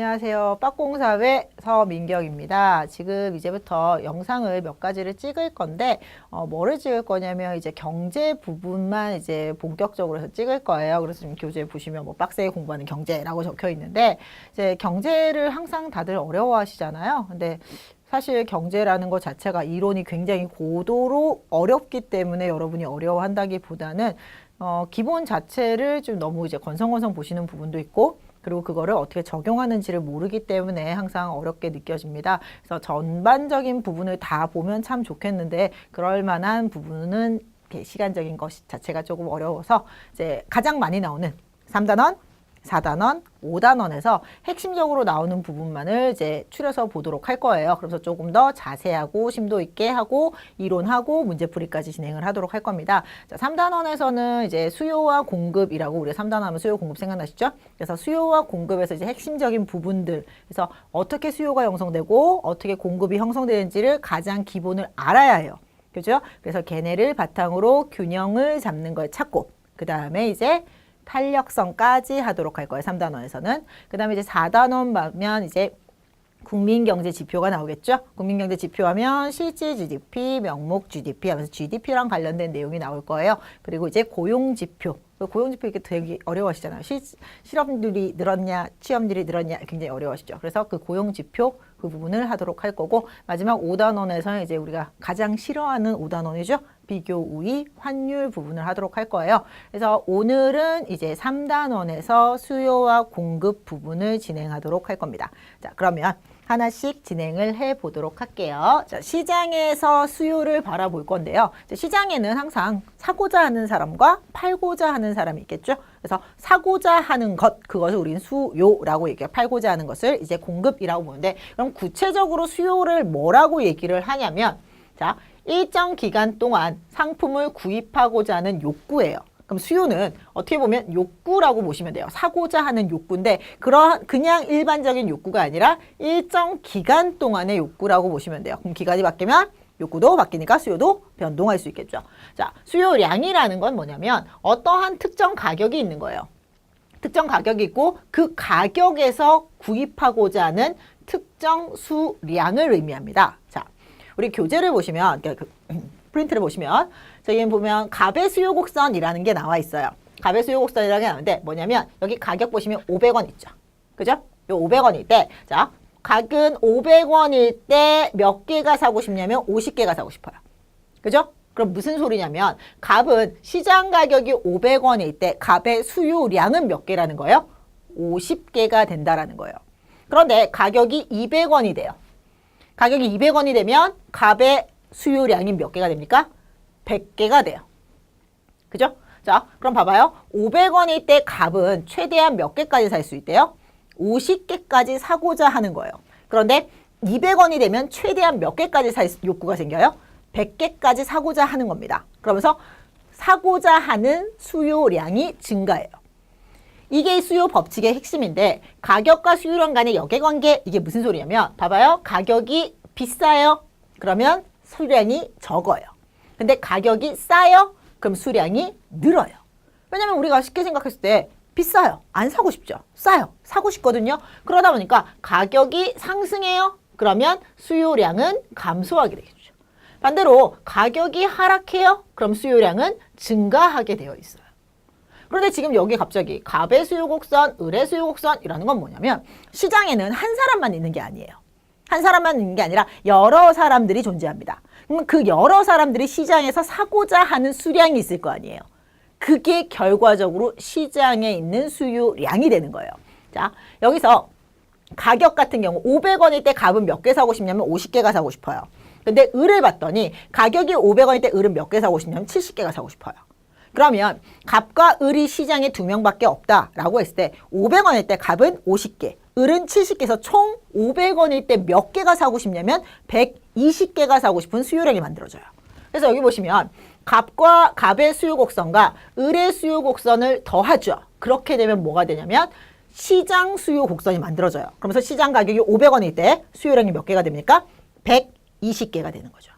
안녕하세요. 빡공사회 서민경입니다. 지금 이제부터 영상을 몇 가지를 찍을 건데, 어, 뭐를 찍을 거냐면, 이제 경제 부분만 이제 본격적으로 찍을 거예요. 그래서 지금 교재 보시면 뭐 빡세게 공부하는 경제라고 적혀 있는데, 이제 경제를 항상 다들 어려워하시잖아요. 근데 사실 경제라는 것 자체가 이론이 굉장히 고도로 어렵기 때문에 여러분이 어려워한다기보다는 어, 기본 자체를 좀 너무 이제 건성건성 보시는 부분도 있고 그리고 그거를 어떻게 적용하는지를 모르기 때문에 항상 어렵게 느껴집니다. 그래서 전반적인 부분을 다 보면 참 좋겠는데 그럴 만한 부분은 시간적인 것 자체가 조금 어려워서 이제 가장 많이 나오는 3단원, 4단원, 5단원에서 핵심적으로 나오는 부분만을 이제 추려서 보도록 할 거예요. 그래서 조금 더 자세하고 심도 있게 하고 이론하고 문제풀이까지 진행을 하도록 할 겁니다. 자, 3단원에서는 이제 수요와 공급이라고 우리가 3단원 하면 수요 공급 생각나시죠? 그래서 수요와 공급에서 이제 핵심적인 부분들 그래서 어떻게 수요가 형성되고 어떻게 공급이 형성되는지를 가장 기본을 알아야 해요. 그죠? 그래서 걔네를 바탕으로 균형을 잡는 걸 찾고 그 다음에 이제 탄력성까지 하도록 할 거예요. 3단원에서는. 그 다음에 이제 4단원 가면 이제 국민경제 지표가 나오겠죠. 국민경제 지표하면 실질 GDP, 명목 GDP 하면서 GDP랑 관련된 내용이 나올 거예요. 그리고 이제 고용 지표. 고용지표 이게 되게 어려워하시잖아요. 실, 실업률이 늘었냐, 취업률이 늘었냐 굉장히 어려워하시죠. 그래서 그 고용지표 그 부분을 하도록 할 거고 마지막 5단원에서는 이제 우리가 가장 싫어하는 5단원이죠. 비교 우위 환율 부분을 하도록 할 거예요. 그래서 오늘은 이제 3단원에서 수요와 공급 부분을 진행하도록 할 겁니다. 자, 그러면 하나씩 진행을 해 보도록 할게요. 자, 시장에서 수요를 바라볼 건데요. 자, 시장에는 항상 사고자 하는 사람과 팔고자 하는 사람이 있겠죠. 그래서 사고자 하는 것, 그것을 우리는 수요라고 얘기해요. 팔고자 하는 것을 이제 공급이라고 보는데, 그럼 구체적으로 수요를 뭐라고 얘기를 하냐면, 자, 일정 기간 동안 상품을 구입하고자 하는 욕구예요. 그럼 수요는 어떻게 보면 욕구라고 보시면 돼요. 사고자 하는 욕구인데 그런 그냥 일반적인 욕구가 아니라 일정 기간 동안의 욕구라고 보시면 돼요. 그럼 기간이 바뀌면 욕구도 바뀌니까 수요도 변동할 수 있겠죠. 자, 수요량이라는 건 뭐냐면 어떠한 특정 가격이 있는 거예요. 특정 가격이 있고 그 가격에서 구입하고자 하는 특정 수량을 의미합니다. 자, 우리 교재를 보시면 그러니까 그 프린트를 보시면 저기 보면 갑의 수요 곡선이라는 게 나와 있어요. 갑의 수요 곡선이라는 게 나오는데 뭐냐면 여기 가격 보시면 500원 있죠. 그죠? 요 500원일 때 자, 각은 500원일 때 몇 개가 사고 싶냐면 50개가 사고 싶어요. 그죠? 그럼 무슨 소리냐면 갑은 시장 가격이 500원일 때 갑의 수요량은 몇 개라는 거예요? 50개가 된다라는 거예요. 그런데 가격이 200원이 돼요. 가격이 200원이 되면 갑의 수요량이 몇 개가 됩니까? 100개가 돼요. 그죠? 자, 그럼 봐봐요. 500원일 때 갑은 최대한 몇 개까지 살 수 있대요? 50개까지 사고자 하는 거예요. 그런데 200원이 되면 최대한 몇 개까지 살 욕구가 생겨요? 100개까지 사고자 하는 겁니다. 그러면서 사고자 하는 수요량이 증가해요. 이게 수요 법칙의 핵심인데 가격과 수요량 간의 역액관계 이게 무슨 소리냐면 봐봐요. 가격이 비싸요. 그러면 수량이 적어요. 근데 가격이 싸요. 그럼 수량이 늘어요. 왜냐면 우리가 쉽게 생각했을 때 비싸요. 안 사고 싶죠. 싸요. 사고 싶거든요. 그러다 보니까 가격이 상승해요. 그러면 수요량은 감소하게 되겠죠. 반대로 가격이 하락해요. 그럼 수요량은 증가하게 되어 있어요. 그런데 지금 여기 갑자기 갑의 수요 곡선, 을의 수요 곡선이라는 건 뭐냐면 시장에는 한 사람만 있는 게 아니에요. 한 사람만 있는 게 아니라 여러 사람들이 존재합니다. 그럼 그 여러 사람들이 시장에서 사고자 하는 수량이 있을 거 아니에요. 그게 결과적으로 시장에 있는 수요량이 되는 거예요. 자, 여기서 가격 같은 경우 500원일 때 갑은 몇 개 사고 싶냐면 50개가 사고 싶어요. 근데 을을 봤더니 가격이 500원일 때 을은 몇 개 사고 싶냐면 70개가 사고 싶어요. 그러면 갑과 을이 시장에 두 명밖에 없다라고 했을 때 500원일 때 갑은 50개, 을은 70개에서 총 500원일 때 몇 개가 사고 싶냐면 120개가 사고 싶은 수요량이 만들어져요. 그래서 여기 보시면 갑과 갑의 수요 곡선과 을의 수요 곡선을 더하죠. 그렇게 되면 뭐가 되냐면 시장 수요 곡선이 만들어져요. 그러면서 시장 가격이 500원일 때 수요량이 몇 개가 됩니까? 120개가 되는 거죠.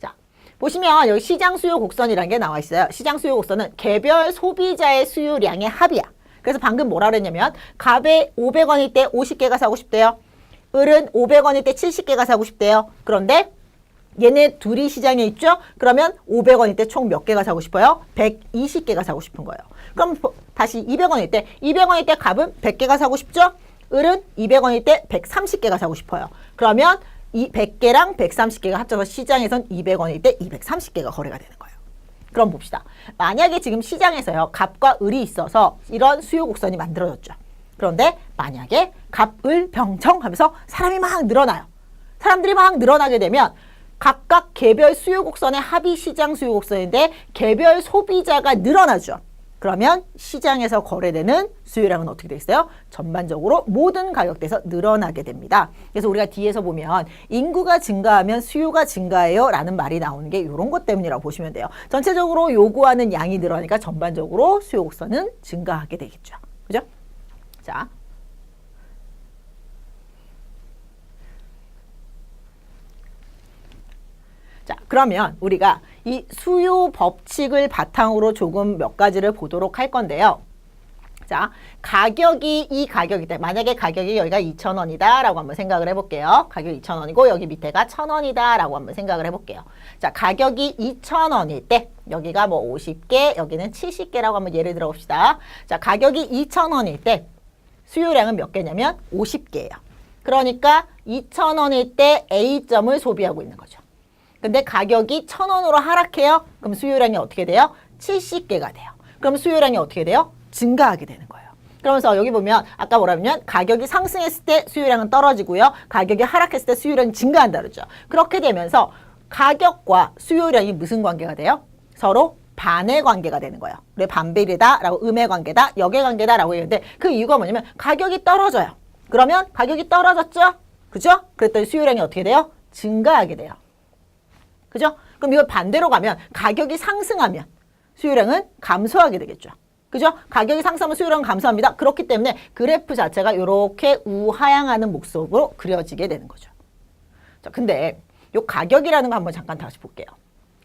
자, 보시면 여기 시장 수요 곡선이라는 게 나와 있어요. 시장 수요 곡선은 개별 소비자의 수요량의 합이야. 그래서 방금 뭐라 그랬냐면 갑에 500원일 때 50개가 사고 싶대요. 을은 500원일 때 70개가 사고 싶대요. 그런데 얘네 둘이 시장에 있죠? 그러면 500원일 때 총 몇 개가 사고 싶어요? 120개가 사고 싶은 거예요. 그럼 보- 다시 200원일 때 200원일 때 갑은 100개가 사고 싶죠? 을은 200원일 때 130개가 사고 싶어요. 그러면 이 100개랑 130개가 합쳐서 시장에선 200원일 때 230개가 거래가 되는 거예요. 그럼 봅시다. 만약에 지금 시장에서요, 갑과 을이 있어서 이런 수요 곡선이 만들어졌죠. 그런데 만약에 갑, 을, 병청 하면서 사람이 막 늘어나요. 사람들이 막 늘어나게 되면 각각 개별 수요 곡선의 합의 시장 수요 곡선인데 개별 소비자가 늘어나죠. 그러면 시장에서 거래되는 수요량은 어떻게 돼 있어요? 전반적으로 모든 가격대에서 늘어나게 됩니다. 그래서 우리가 뒤에서 보면 인구가 증가하면 수요가 증가해요 라는 말이 나오는 게 이런 것 때문이라고 보시면 돼요. 전체적으로 요구하는 양이 늘어나니까 전반적으로 수요 곡선은 증가하게 되겠죠. 그죠? 자, 자, 그러면 우리가 이 수요 법칙을 바탕으로 조금 몇 가지를 보도록 할 건데요. 자, 가격이 이 가격이다. 만약에 가격이 여기가 2,000원이다 라고 한번 생각을 해볼게요. 가격이 2,000원이고 여기 밑에가 1,000원이다 라고 한번 생각을 해볼게요. 자, 가격이 2,000원일 때 여기가 뭐 50개, 여기는 70개라고 한번 예를 들어 봅시다. 자, 가격이 2,000원일 때 수요량은 몇 개냐면 50개예요. 그러니까 2,000원일 때 A점을 소비하고 있는 거죠. 근데 가격이 1,000원으로 하락해요. 그럼 수요량이 어떻게 돼요? 70개가 돼요. 그럼 수요량이 어떻게 돼요? 증가하게 되는 거예요. 그러면서 여기 보면 아까 뭐라면 가격이 상승했을 때 수요량은 떨어지고요. 가격이 하락했을 때 수요량이 증가한다 그러죠. 그렇게 되면서 가격과 수요량이 무슨 관계가 돼요? 서로 반의 관계가 되는 거예요. 그래 반비례다라고 음의 관계다, 역의 관계다라고 얘기하는데 그 이유가 뭐냐면 가격이 떨어져요. 그러면 가격이 떨어졌죠? 그죠? 그랬더니 수요량이 어떻게 돼요? 증가하게 돼요. 그죠? 그럼 이걸 반대로 가면 가격이 상승하면 수요량은 감소하게 되겠죠. 그죠? 가격이 상승하면 수요량은 감소합니다. 그렇기 때문에 그래프 자체가 이렇게 우하향하는 목록으로 그려지게 되는 거죠. 자, 근데 요 가격이라는 거 한번 잠깐 다시 볼게요.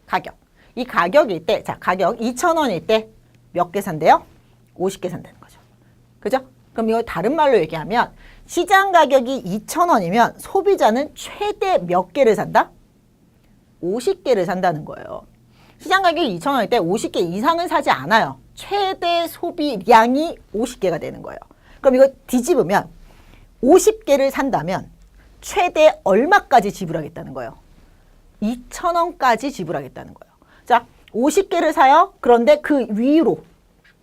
가격. 이 가격일 때, 자, 가격 2,000원일 때 몇 개 산대요? 50개 산다는 거죠. 그죠? 그럼 이걸 다른 말로 얘기하면 시장 가격이 2,000원이면 소비자는 최대 몇 개를 산다? 50개를 산다는 거예요. 시장 가격이 2,000원일 때 50개 이상은 사지 않아요. 최대 소비량이 50개가 되는 거예요. 그럼 이거 뒤집으면 50개를 산다면 최대 얼마까지 지불하겠다는 거예요? 2,000원까지 지불하겠다는 거예요. 자, 50개를 사요. 그런데 그 위로,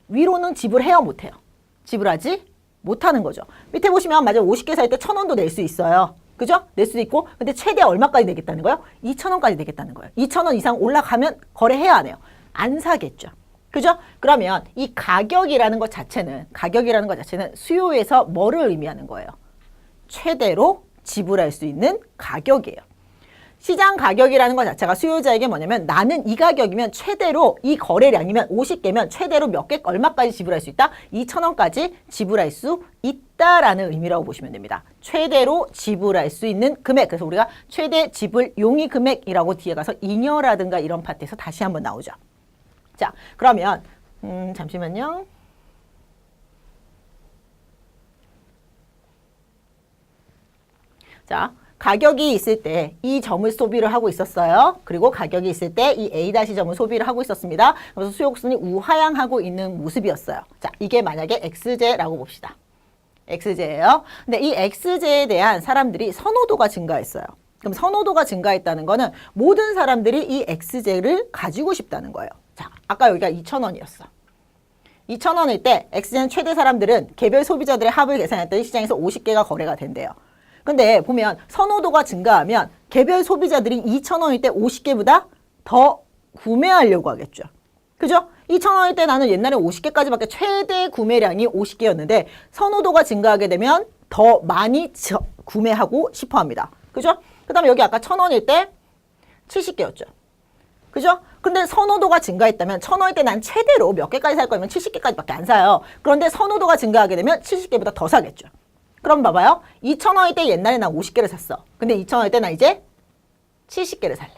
위로는 지불해요, 못해요? 지불하지 못하는 거죠. 밑에 보시면 맞아 50개 살때 1,000원도 낼 수 있어요. 그죠? 낼 수도 있고 근데 최대 얼마까지 내겠다는 거예요? 2,000원까지 내겠다는 거예요. 2,000원 이상 올라가면 거래해야 하네요. 안 사겠죠. 그죠? 그러면 이 가격이라는 것 자체는 가격이라는 것 자체는 수요에서 뭐를 의미하는 거예요? 최대로 지불할 수 있는 가격이에요. 시장 가격이라는 것 자체가 수요자에게 뭐냐면 나는 이 가격이면 최대로 이 거래량이면 50개면 최대로 몇 개 얼마까지 지불할 수 있다? 2,000원까지 지불할 수 있다라는 의미라고 보시면 됩니다. 최대로 지불할 수 있는 금액. 그래서 우리가 최대 지불 용의 금액이라고 뒤에 가서 잉여라든가 이런 파트에서 다시 한번 나오죠. 자, 그러면 음, 잠시만요. 자, 가격이 있을 때 이 점을 소비를 하고 있었어요. 그리고 가격이 있을 때 이 A 다시 점을 소비를 하고 있었습니다. 그래서 수요곡선이 우하향하고 있는 모습이었어요. 자, 이게 만약에 XJ라고 봅시다. XJ예요. 근데 이 XJ에 대한 사람들이 선호도가 증가했어요. 그럼 선호도가 증가했다는 거는 모든 사람들이 이 XJ를 가지고 싶다는 거예요. 자, 아까 여기가 2,000원이었어. 2,000원일 때 XJ는 최대 사람들은 개별 소비자들의 합을 계산했더니 시장에서 50개가 거래가 된대요. 근데 보면 선호도가 증가하면 개별 소비자들이 2,000원일 때 50개보다 더 구매하려고 하겠죠. 그죠? 2,000원일 때 나는 옛날에 50개까지밖에 최대 구매량이 50개였는데 선호도가 증가하게 되면 더 많이 저- 구매하고 싶어 합니다. 그죠? 그 다음에 여기 아까 1,000원일 때 70개였죠. 그죠? 근데 선호도가 증가했다면 1,000원일 때 난 최대로 몇 개까지 살 거면 70개까지밖에 안 사요. 그런데 선호도가 증가하게 되면 70개보다 더 사겠죠. 그럼 봐봐요. 2,000원일 때 옛날에 난 50개를 샀어. 근데 2,000원일 때 나 이제 70개를 살래.